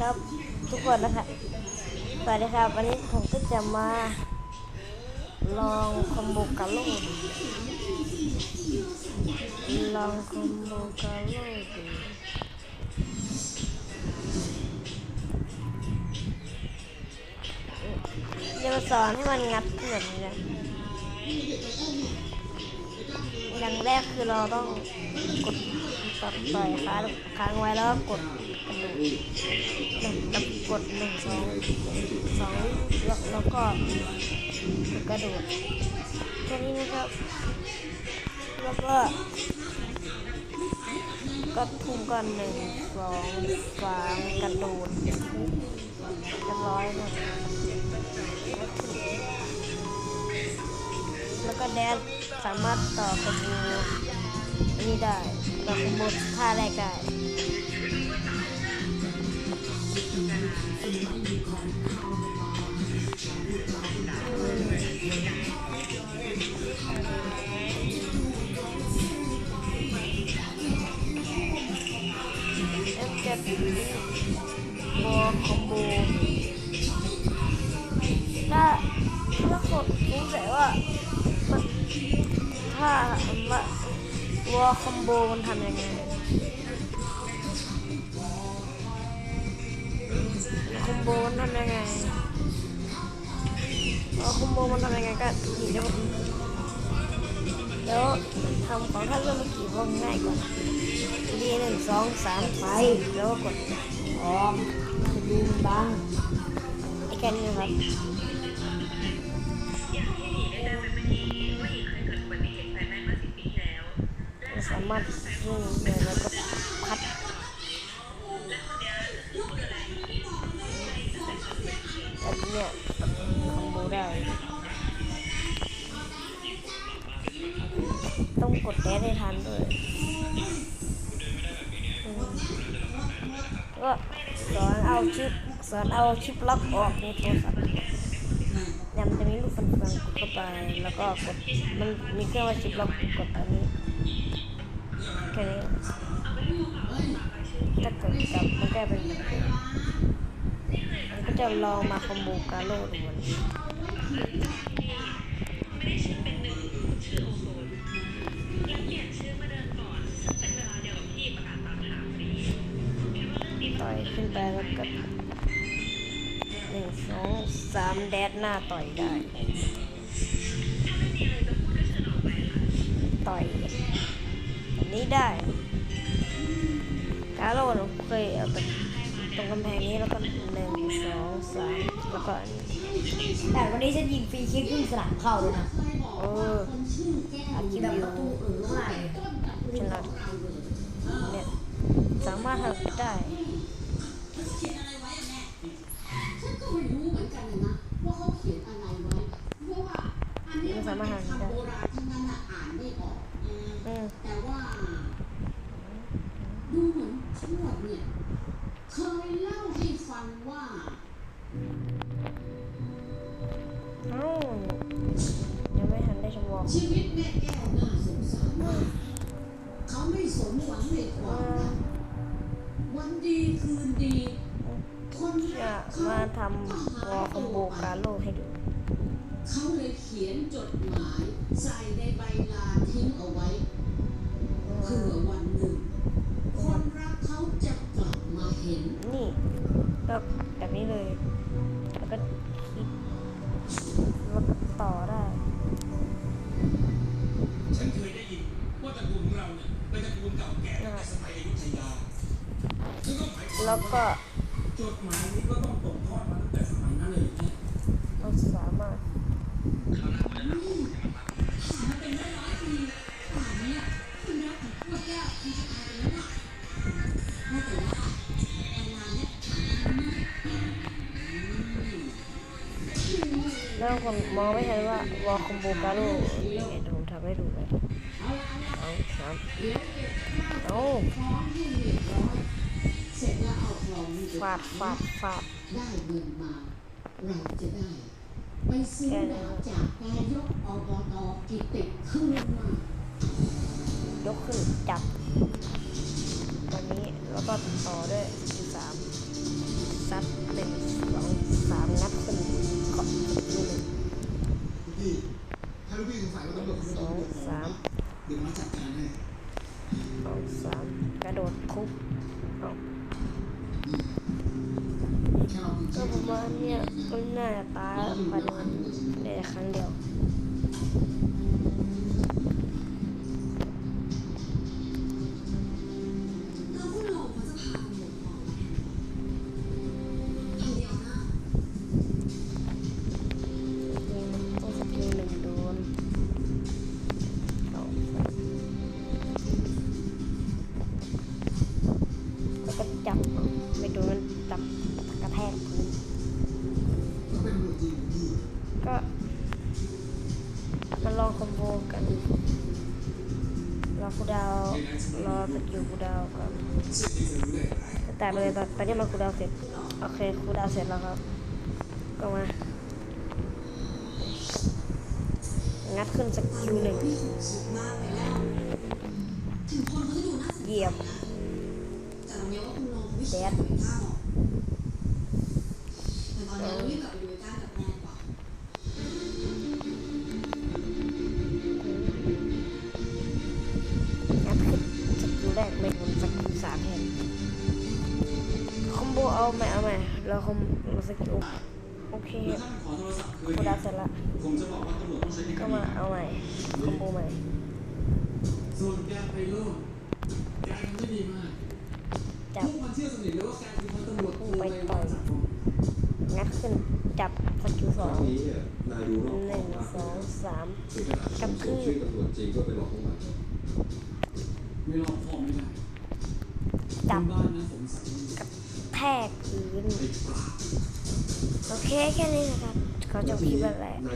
ครับทุกคนนะคะสวัสดีครับ วันนี้ผมก็จะมา ลองคอมโบกาโลดลองคอมโบกาโลดูจะมาสอนให้มันงัดแบบนี้นอย่างแรกคือเราต้องกดตัดต่อยค้างค้างไว้แล้วก็ก ดกระดูกแล้วกดหนึ่งสองสองแล้วแล้วก็กระโดดแค่นี้นะครับ แล้วก็ก็ทุ่มกันหนึ่งสองสามกระโดดร้อยหมดแล้วก็แดนสามารถต่อคอมโบอันนี้ได้ต่อคอมโบท่าแรกได้ บอคอมโบถ้าถ้าคนสงสัยว่ามันถ้าว่าวอคอมโบมันทำยังไงคอมโบมันทำยังไงวอคอมโบมันทำยังไงก็นี่เดี๋ยวเดี๋ยวทำของท่านเรื่องเมื่อกี้ว่าง่ายกว่า ดีหนึ่งสองสามไปแล้วก็กดออมจะดูมันบังไอ้แค่นี้ครับมันสามารถยิงเลยแล้วก็พัดแบบเนี้ยคอมโบได้ ก็สอนเอาชิปสอนเอาชิปล็อกออกในโทรศัพท์เนี่ยมันจะมีลูกฟันเฟืองกดเข้าไปแล้วก็กดมันมีเครื่องว่าชิปล็อกกดอันนี้แค่นี้ถ้าเกิดจับมันก็เป็นแบบนี้มันก็จะลองมาคอมโบกาโลดูมันต่ ขึ้นไปแล้วก็หนึ่งสองสามแดดหน้าต่อยได้ ต่อยแบบนี้ได้กาโลหนูเคยเอาแบบตรงกำแพงนี้แล้วก็หนึ่งสองสามแล้วก็อันนี้แต่วันนี้ฉันยิงฟรีคิกครึ่งสนามเข้าเลยนะเอออัดคลิปแบบอปยู่ระตูเออมากฉลาดเนี่ยสามารถทำได้ ฉันก็ไม่รู้เหมือนกันนะว่าเขาเขียนอะไรไว้เพราะว่าอันนี้มันเป็นคำโบราณทั้งนั้นน่ะอ่านไม่ออกอืมอืมแต่ว่า ดูเหมือนทวดเนี่ย เคยเล่าให้ฟังว่า เอ้ายังไม่ทันได้ชมวอลชีวิตแม่แก้วน่าสงสารมากเขาไม่สมหวังในความรักวัน ดีคืนดี คนจะรักเขามาทำวอลคอมโบกาโลให้ดู เขาเลยเขียนจดหมายใส่ในใบลาทิ้งเอาไว้เผื่อวันหนึ่ง คนรักเขาจะกลับมาเห็น นี่ก็แบบนี้เลย แล้วก็คลิกแล้วก็ต่อได้ ฉันเคยได้ยินว่าตระกูลของเราเนี่ยเป็นตระกูลเก่าแก่ แล้วก็จดหมายนี้ก็ต้องตกทอดมาตั้งแต่สมัยนั้นเลยเนี่ยเราสามารถแล้วคนมองไม่เห็นว่าวอลคอมโบกาโลนี่ไงเดี๋ยวผมทำให้ดูเลยเอาสามเอา เาทอฟาดฟาดฟาดได้เงินมา เราจะได้ ไปซื้อดาวจากนายกอบตกิติขึ้นมายกขึ้นจับวันนี้แล้วก็ต่อด้วยสามซัดหนึ่งสองสามนัดเป็นเกาะลูกพี่ถ้าลูกพี่งสองสามสองสามกระโดดคุกเอา ก็ผมว่าเนี่ยก็น่าจะตายภายในในครั้งเดียว พื้นก็เป็นตำรวจจริงก็มาลองคอมโบกันรอคูดาวรอสกิลคูดาวก่อนสิ่งที่จะรู้ได้ไรแต่ไปเลยตอนตอนนี้มาคูดาวเสร็จโอเคคูดาวเสร็จแล้วครับ ก็มางัดขึ้นสกิลหนึ่งเขาจะดูน่าสนใจเหยียบนะแต่เราเนี้ยว่าคุณลงไม่แดด อก้าหรอกแต่ตอนนี้เรารีบกลับไปดูเอก้ากับแม่ดีกว่างัดขึ้นสกิลแรกไม่โดนสกิลสามแทนคอมโบเอาใหม่เอาใหม่แล้วคอมเราสกิลโอเคแล้วถ้ามันขอโทรศัพท์คืนคูดาวเสร็จแล้วผมจะบอกว่าตำรวจต้องใช้เทคก็นิมาคเอาใหม่คอมโบใหม่ ส่วนแกไปโลดแกทำได้ดีมาก จั พ บ วกมันเชื่อสนิทเลยว่าแกคือพันตำรวจโทในวันจักรพงศ์ งัดขึ้น กับคิวสองงนี้เนี่ยนายดูรอบหนึ่งสองสามกับคือชื่อตำรวจจริงก็ไปหลอกพวกมันไม่รอบคอไม่ได้จับกับแทกพื้นโอเคแค่นี้นะครับเขาจะพิมพ์อะไร